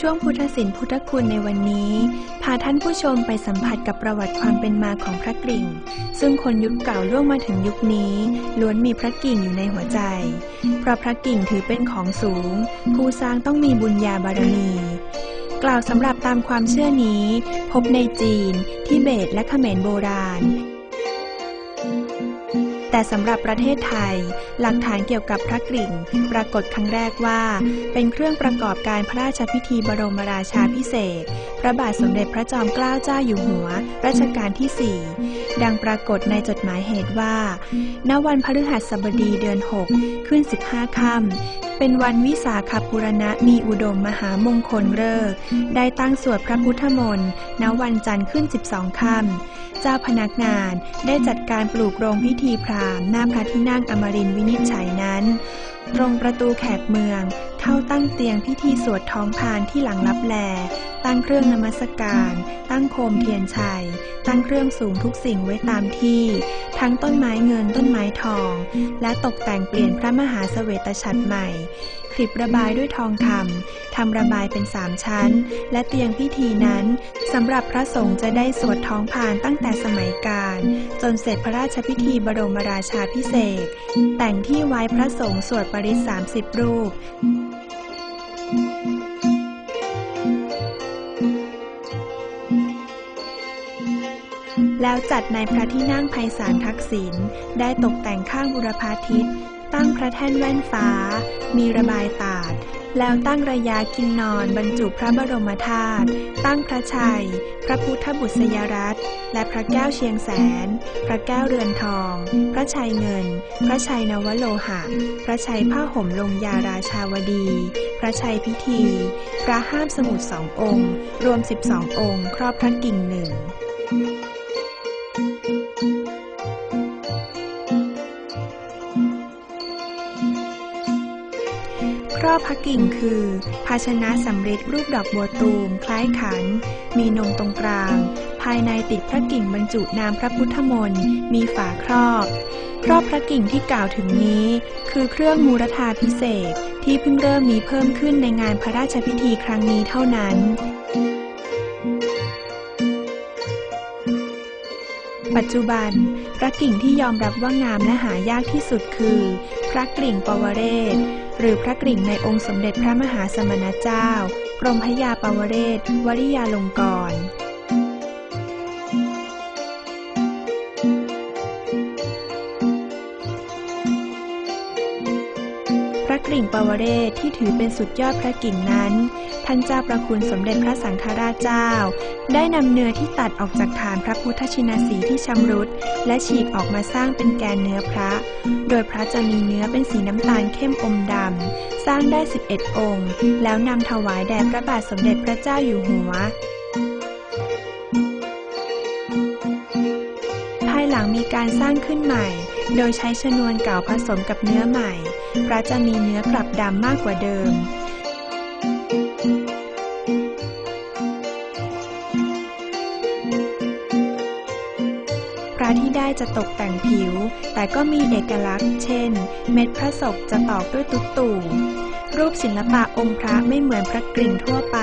ช่วงพุทธศิลป์พุทธคุณในวันนี้ พาท่านผู้ชมไปสัมผัสกับประวัติความเป็นมาของพระกริ่ง ซึ่งคนยุคเก่าล่วงมาถึงยุคนี้ ล้วนมีพระกิ่งอยู่ในหัวใจ เพราะพระกิ่งถือเป็นของสูง ผู้สร้างต้องมีบุญญาบารมี กล่าวสำหรับตามความเชื่อนี้ พบในจีน ทิเบตและเขมรโบราณ แต่สำหรับประเทศไทย หลักฐานเกี่ยวกับพระกริ่ง ปรากฏครั้งแรกว่า เป็นเครื่องประกอบการพระราชพิธีบรมราชาพิเศษ พระบาทสมเด็จพระจอมเกล้าเจ้าอยู่หัว รัชกาลที่ 4 ดังปรากฏในจดหมายเหตุว่า ณ วันพฤหัสบดีเดือน 6 ขึ้น 15 ค่ำ เป็นวันวิสาขบูรณะมีอุดมมหามงคลเลิกได้ตั้งสวดพระพุทธมนต์ณวันจันทร์ขึ้น 12 ค่ำเจ้าพนักงานได้จัดการปลูกโรงพิธีพราหมณ์หน้าพระที่นั่งอมรินวินิจฉัยนั้น ตรงประตูแขกเมืองเข้าตั้งเตียงพิธีสวดท้องพานที่หลังรับแล ตั้งเครื่องนมัสการ ตั้งโคมเทียนชัย ตั้งเครื่องสูงทุกสิ่งไว้ตามที่ ทั้งต้นไม้เงินต้นไม้ทอง และตกแต่งเปลี่ยนพระมหาเสวตฉัตรใหม่คลิประบายด้วยทองคำทำระบายเป็นสามชั้น และเตียงพิธีนั้นสำหรับพระสงฆ์จะได้สวดท้องพานตั้งแต่สมัยกาลจนเสร็จพระราชพิธีบรมราชาพิเศษแต่งที่ไว้พระสงฆ์สวดปริศสามสิบรูป แล้วจัดในพระที่นั่งไพศาลทักษิณได้ตกแต่งข้างบุรพาทิตตั้งพระแท่นแว่นฟ้า มีระบายตาด แล้วตั้งระยะกินนอนบรรจุพระบรมธาตุ ตั้งพระชัย พระพุทธบุษยรัตน์ และพระแก้วเชียงแสน พระแก้วเรือนทอง พระชัยเงิน พระชัยนวโลหะ พระชัยผ้าห่มลงยาราชาวดี พระชัยพิธี พระห้ามสมุดสององค์ รวม12องค์ ครอบพระกิ่งหนึ่ง อบพระกิ่งคือ ภาชนะสำริดรูปดอกบัวตูม คล้ายขัน มีนมตรงกลาง ภายในติดพระกิ่งบรรจุนามพระพุทธมนต์มีฝาครอบ ครอบพระกิ่งที่กล่าวถึงนี้ คือเครื่องมูรธาพิเศษที่เพิ่งเริ่มมีเพิ่มขึ้นในงานพระราชพิธีครั้งนี้เท่านั้นปัจจุบัน พระกิ่งที่ยอมรับว่างามและหายากที่สุดคือ พระกิ่งปวเรศ หรือพระกริ่งในองค์สมเด็จพระมหาสมณเจ้า กรมพยาปวเรศวริยาลงกรณ์พระกริ่งปวเรศที่ถือเป็นสุดยอดพระกิ่งนั้น ท่านเจ้าประคุณสมเด็จพระสังฆราชเจ้า ได้นำเนื้อที่ตัดออกจากฐานพระพุทธชินสีที่ชำรุด และฉีกออกมาสร้างเป็นแกนเนื้อพระ โดยพระจะมีเนื้อเป็นสีน้ำตาลเข้มอมดำ สร้างได้ 11 องค์ แล้วนำถวายแด่พระบาทสมเด็จพระเจ้าอยู่หัวภายหลังมีการสร้างขึ้นใหม่ โดยใช้ชนวนเก่าผสมกับเนื้อใหม่ พระจะมีเนื้อกลับดำมากกว่าเดิม จะตกแต่งผิว แต่ก็มีเอกลักษณ์ เช่น เม็ดพระศกจะตอกด้วยตุ๊กตู่รูปศิลปะองค์พระไม่เหมือนพระกริ่งทั่วไป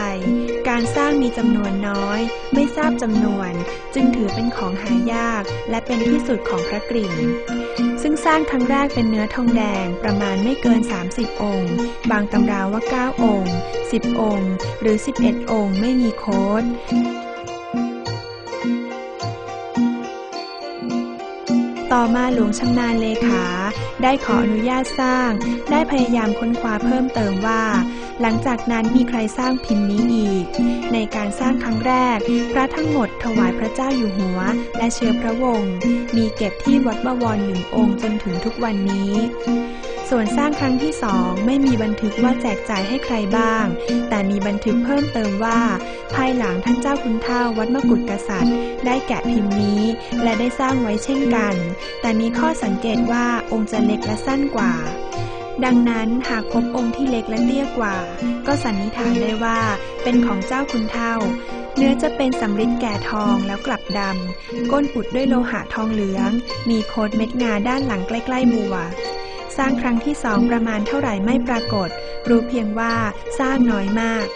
การสร้างมีจำนวนน้อย ไม่ทราบจำนวน จึงถือเป็นของหายาก และเป็นที่สุดของพระกริ่ง ซึ่งสร้างครั้งแรกเป็นเนื้อทองแดงประมาณไม่เกิน 30 องค์ บางตำราว่า 9 องค์ 10 องค์ หรือ 11 องค์ไม่มีโค้ด ต่อมาหลวงชำนาญเลขา ได้ขออนุญาตสร้าง ได้พยายามค้นคว้าเพิ่มเติมว่า หลังจากนั้นมีใครสร้างพิมพ์นี้อีก ในการสร้างครั้งแรก พระทั้งหมดถวายพระเจ้าอยู่หัว และเชื้อพระวงศ์มีเก็บที่วัดบวรหนึ่งองค์จนถึงทุกวันนี้ ส่วนสร้างครั้งที่สองไม่มีบันทึกว่าแจกจ่ายให้ใครบ้าง แต่มีบันทึกเพิ่มเติมว่า ภายหลังท่านเจ้าคุณเท่าวัดมกุฎกษัตริย์ ได้แกะพิมพ์นี้ และได้สร้างไว้เช่นกัน แต่มีข้อสังเกตว่าองค์จะเล็กและสั้นกว่าดังนั้นหากพบองค์ที่เล็กและเตี้ยกว่า ก็สันนิษฐานได้ว่าเป็นของเจ้าคุณเท่า เนื้อจะเป็นสำริดแก่ทองแล้วกลับดำ ก้นอุดด้วยโลหะทองเหลือง มีโคดเม็ดงาด้านหลังใกล้ๆบัว สร้างครั้งที่สองประมาณเท่าไหร่ไม่ปรากฏ รู้เพียงว่าสร้างน้อยมาก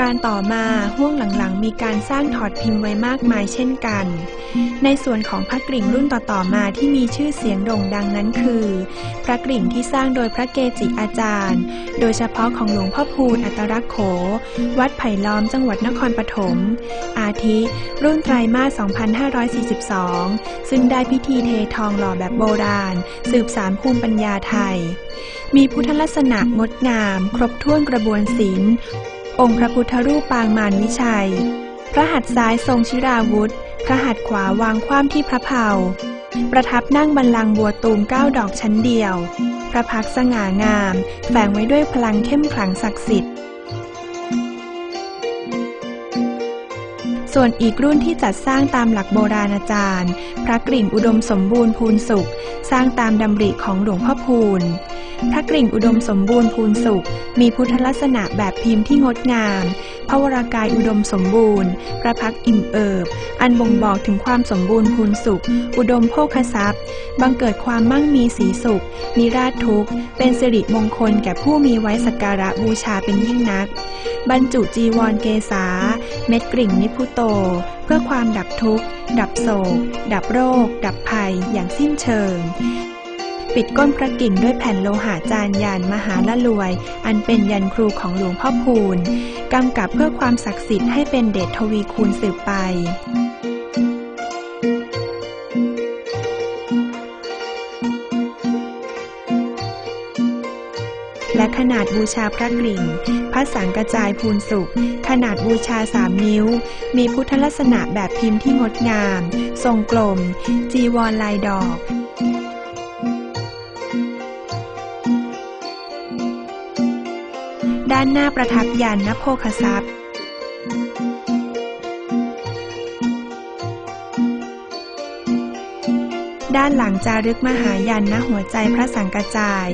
การต่อมาห่วงหลังๆ มีการสร้างถอดพิมพ์ไว้มากมายเช่นกัน ในส่วนของพระกริ่งรุ่นต่อๆมาที่มีชื่อเสียงโด่งดังนั้นคือ พระกริ่งที่สร้างโดยพระเกจิอาจารย์ โดยเฉพาะของหลวงพ่อพูนอัตรักษ์โข วัดไผ่ล้อมจังหวัดนครปฐม อาทิ รุ่นไตรมาส 2542 ซึ่งได้พิธีเททองหล่อแบบโบราณ สืบสารภูมิปัญญาไทย มีพุทธลักษณะงดงาม ครบถ้วนกระบวนศิลป์ องค์พระพุทธรูปปางมารวิชัย พระหัตถ์ซ้ายทรงชิราวุธ พระหัตถ์ขวาวางคว่ำที่พระเพาประทับนั่งบัลลังก์บัวตูมเก้าดอกชั้นเดียว พระพักสง่างาม แฝงไว้ด้วยพลังเข้มขลังศักดิ์สิทธิ์ ส่วนอีกรุ่นที่จัดสร้างตามหลักโบราณอาจารย์ พระกริ่งอุดมสมบูรณ์พูนสุข สร้างตามดำริของหลวงพ่อพูนพระกริ่งอุดมสมบูรณ์พูนสุข มีพุทธลักษณะแบบพิมพ์ที่งดงาม พระวรากายอุดมสมบูรณ์ พระพักอิ่มเอิบ อันบ่งบอกถึงความสมบูรณ์พูนสุข อุดมโภคทรัพย์ บังเกิดความมั่งมีสีสุข นิราชทุกข์ เป็นสิริมงคลแก่ผู้มีไว้สักการะบูชาเป็นยิ่งนัก บรรจุจีวรเกษา เม็ดกริ่งนิพุโต เพื่อความดับทุกข์ ดับโศก ดับโรค ดับภัย อย่างสิ้นเชิง ปิดก้นพระกิ่งด้วยแผ่นโลหะจานยันมหาละลวย อันเป็นยันครูของหลวงพ่อพูนกำกับเพื่อความศักดิ์สิทธิ์ให้เป็นเดชทวีคูณสืบไป และขนาดบูชาพระกริ่ง พระสังกระจายพูนสุข ขนาดบูชาสามนิ้ว มีพุทธลักษณะแบบพิมพ์ที่งดงาม ทรงกลม จีวรลายดอกด้านหน้าประทับยันนโภคทรัพย์ ด้านหลังจารึกมหายันณหัวใจพระสังกจาย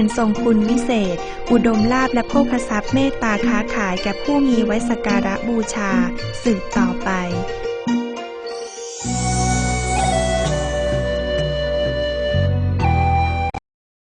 อันทรงคุณวิเศษ อุดมลาบและโภคทรัพย์เมตตาค้าขายแก่ผู้มีไว้สักการะบูชา สืบต่อไป